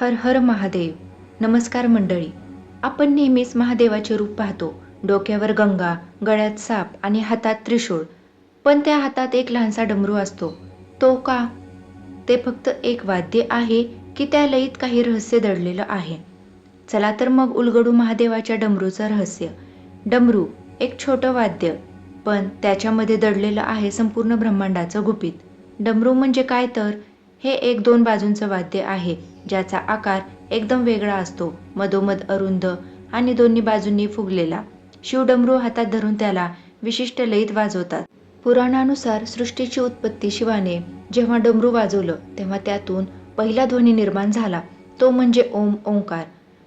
हर हर महादेव. नमस्कार मंडळी. आपण नेहमीच महादेवाचे रूप पाहतो. डोक्यावर गंगा गळ्यात साप आणि हातात त्रिशूळ. पण त्या हातात एक लहानसा डमरू असतो. तो का? ते फक्त एक वाद्य आहे की त्या लयीत काही रहस्य दडलेलं आहे. चला तर मग उलगडू महादेवाच्या डमरूचं रहस्य. डमरू एक छोटं वाद्य. पण त्याच्यामध्ये दडलेलं आहे संपूर्ण ब्रह्मांडाचं गुपित. डमरू म्हणजे काय तर? हे एक दोन बाजूंचं वाद्य आहे ज्याचा आकार एकदम वेगळा असतो. मधोमध अरुंद आणि दोन्ही बाजूंनी फुगलेला. शिवडमरू हातात धरून त्याला विशिष्ट लयीत वाजवतात. पुराणानुसार सृष्टीची उत्पत्ती शिवाने जेव्हा डमरू वाजवलं तेव्हा त्यातून पहिला ध्वनी निर्माण झाला. तो म्हणजे ओम ओंकार.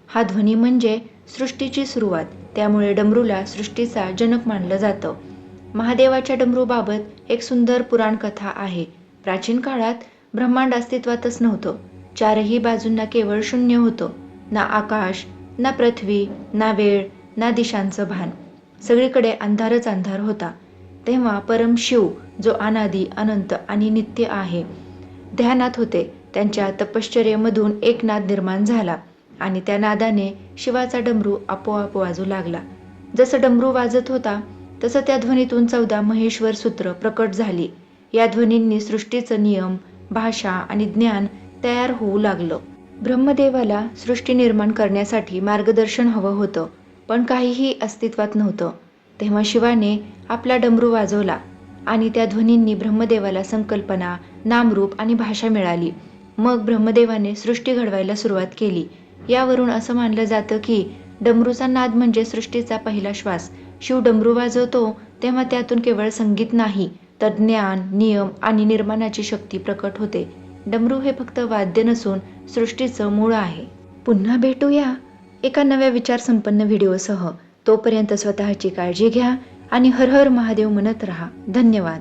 हा ध्वनी म्हणजे सृष्टीची सुरुवात. त्यामुळे डमरूला सृष्टीचा जनक मानलं जातं. महादेवाच्या डमरूबाबत एक सुंदर पुराण कथा आहे. प्राचीन काळात ब्रह्मांड अस्तित्वातच नव्हतं. चारही बाजूंना केवळ शून्य होतं. ना आकाश ना पृथ्वी ना वेळ ना दिशांचं भान. सगळीकडे अंधारच अंधार होता. तेव्हा परम शिव जो अनादी अनंत आणि नित्य आहे ध्यानात होते. त्यांच्या तपश्चर्येमधून एक नाद निर्माण झाला आणि त्या नादाने शिवाचा डमरू आपोआप वाजू लागला. जसं डमरू वाजत होता तसं त्या ध्वनीतून चौदा महेश्वर सूत्र प्रकट झाली. या ध्वनींनी सृष्टीचं नियम भाषा आणि ज्ञान तयार होऊ लागलं. ब्रह्मदेवाला सृष्टी निर्माण करण्यासाठी मार्गदर्शन हवं होतं पण काहीही अस्तित्वात नव्हतं. तेव्हा शिवाने आपला डमरू वाजवला आणि त्या ध्वनींनी ब्रह्मदेवाला संकल्पना नामरूप आणि भाषा मिळाली. मग ब्रह्मदेवाने सृष्टी घडवायला सुरुवात केली. यावरून असं मानलं जातं की डमरूचा नाद म्हणजे सृष्टीचा पहिला श्वास. शिव डमरू वाजवतो तेव्हा त्यातून केवळ संगीत नाही तर ज्ञान नियम आणि निर्माणाची शक्ती प्रकट होते. डमरू हे फक्त वाद्य नसून सृष्टीचं मूळ आहे. पुन्हा भेटूया एका नव्या विचारसंपन्न व्हिडिओसह. तोपर्यंत स्वतःची काळजी घ्या आणि हर हर महादेव म्हणत राहा. धन्यवाद.